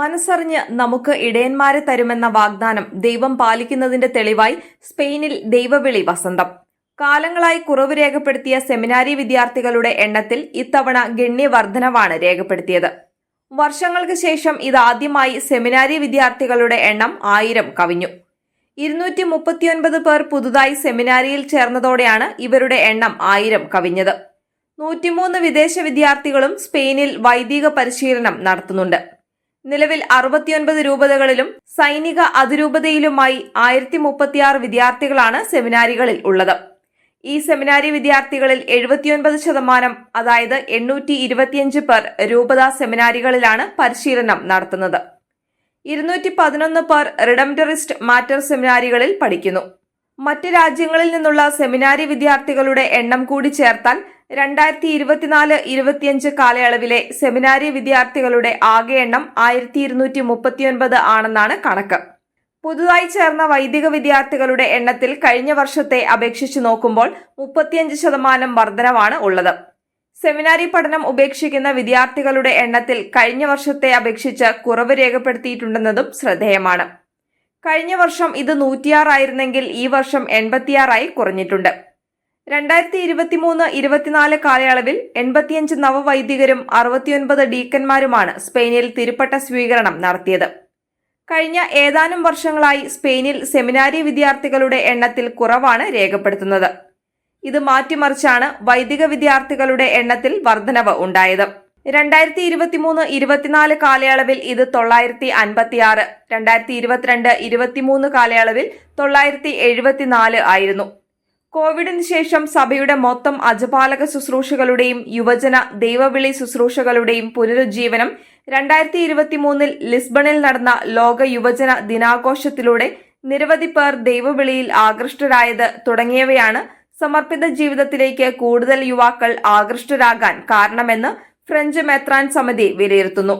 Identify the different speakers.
Speaker 1: മനസ്സറിഞ്ഞ് നമുക്ക് ഇടയന്മാരെ തരുമെന്ന വാഗ്ദാനം ദൈവം പാലിക്കുന്നതിന്റെ തെളിവായി സ്പെയിനിൽ ദൈവവിളി വസന്തം. കാലങ്ങളായി കുറവ് രേഖപ്പെടുത്തിയ സെമിനാരി വിദ്യാർത്ഥികളുടെ എണ്ണത്തിൽ ഇത്തവണ ഗണ്യവർദ്ധനവാണ് രേഖപ്പെടുത്തിയത്. വർഷങ്ങൾക്ക് ശേഷം ഇതാദ്യമായി സെമിനാരി വിദ്യാർത്ഥികളുടെ എണ്ണം ആയിരം കവിഞ്ഞു. ഇരുന്നൂറ്റി മുപ്പത്തിയൊൻപത് പേർ പുതുതായി സെമിനാരിയിൽ ചേർന്നതോടെയാണ് ഇവരുടെ എണ്ണം ആയിരം കവിഞ്ഞത്. നൂറ്റിമൂന്ന് വിദേശ വിദ്യാർത്ഥികളും സ്പെയിനിൽ വൈദിക പരിശീലനം നടത്തുന്നുണ്ട്. നിലവിൽ അറുപത്തിയൊൻപത് രൂപതകളിലും സൈനിക അതിരൂപതയിലുമായി ആയിരത്തി മുപ്പത്തിയാറ് വിദ്യാർത്ഥികളാണ് സെമിനാരികളിൽ ഉള്ളത്. ഈ സെമിനാരി വിദ്യാർത്ഥികളിൽ എഴുപത്തിയൊൻപത് ശതമാനം അതായത് എണ്ണൂറ്റി ഇരുപത്തിയഞ്ച് പേർ രൂപത സെമിനാരികളിലാണ് പരിശീലനം നടത്തുന്നത്. ഇരുന്നൂറ്റി പതിനൊന്ന് പേർ റിഡംറ്ററിസ്റ്റ് മാറ്റർ സെമിനാരികളിൽ പഠിക്കുന്നു. മറ്റ് രാജ്യങ്ങളിൽ നിന്നുള്ള സെമിനാരി വിദ്യാർത്ഥികളുടെ എണ്ണം കൂടി ചേർത്താൽ രണ്ടായിരത്തി ഇരുപത്തിനാല് ഇരുപത്തിയഞ്ച് കാലയളവിലെ സെമിനാരി വിദ്യാർത്ഥികളുടെ ആകെ എണ്ണം ആയിരത്തി ഇരുന്നൂറ്റി മുപ്പത്തിയൊൻപത് ആണെന്നാണ് കണക്ക്. പുതുതായി ചേർന്ന വൈദിക വിദ്യാർത്ഥികളുടെ എണ്ണത്തിൽ കഴിഞ്ഞ വർഷത്തെ അപേക്ഷിച്ച് നോക്കുമ്പോൾ മുപ്പത്തിയഞ്ച് ശതമാനം വർധനവാണ് ഉള്ളത്. സെമിനാരി പഠനം ഉപേക്ഷിക്കുന്ന വിദ്യാർത്ഥികളുടെ എണ്ണത്തിൽ കഴിഞ്ഞ വർഷത്തെ അപേക്ഷിച്ച് കുറവ് രേഖപ്പെടുത്തിയിട്ടുണ്ടെന്നതും ശ്രദ്ധേയമാണ്. കഴിഞ്ഞ വർഷം ഇത് നൂറ്റിയാറായിരുന്നെങ്കിൽ ഈ വർഷം എൺപത്തിയാറായി കുറഞ്ഞിട്ടുണ്ട്. രണ്ടായിരത്തി ഇരുപത്തിമൂന്ന് ഇരുപത്തിനാല് കാലയളവിൽ എൺപത്തിയഞ്ച് നവവൈദികരും അറുപത്തിയൊൻപത് ഡീക്കന്മാരുമാണ് സ്പെയിനിൽ തിരുപ്പട്ട സ്വീകരണം നടത്തിയത്. കഴിഞ്ഞ ഏതാനും വർഷങ്ങളായി സ്പെയിനിൽ സെമിനാരി വിദ്യാർത്ഥികളുടെ എണ്ണത്തിൽ കുറവാണ് രേഖപ്പെടുത്തുന്നത്. ഇത് മാറ്റിമറിച്ചാണ് വൈദിക വിദ്യാർത്ഥികളുടെ എണ്ണത്തിൽ വർധനവ് ഉണ്ടായത്. രണ്ടായിരത്തി ഇരുപത്തിമൂന്ന് ഇരുപത്തിനാല് കാലയളവിൽ ഇത് തൊള്ളായിരത്തി അൻപത്തിയാറ് രണ്ടായിരത്തി ഇരുപത്തിരണ്ട് ഇരുപത്തിമൂന്ന് കാലയളവിൽ തൊള്ളായിരത്തി എഴുപത്തിനാല് ആയിരുന്നു. കോവിഡിന് ശേഷം സഭയുടെ മൊത്തം അജപാലക ശുശ്രൂഷകളുടെയും യുവജന ദൈവവിളി ശുശ്രൂഷകളുടെയും പുനരുജ്ജീവനം രണ്ടായിരത്തി ഇരുപത്തിമൂന്നിൽ ലിസ്ബണിൽ നടന്ന ലോക യുവജന ദിനാഘോഷത്തിലൂടെ നിരവധി പേർ ദൈവവിളിയിൽ ആകൃഷ്ടരായത് തുടങ്ങിയവയാണ് സമർപ്പിത ജീവിതത്തിലേക്ക് കൂടുതൽ യുവാക്കൾ ആകൃഷ്ടരാകാൻ കാരണമെന്ന് ഫ്രഞ്ച് മെത്രാൻ സമിതി വിലയിരുത്തുന്നു.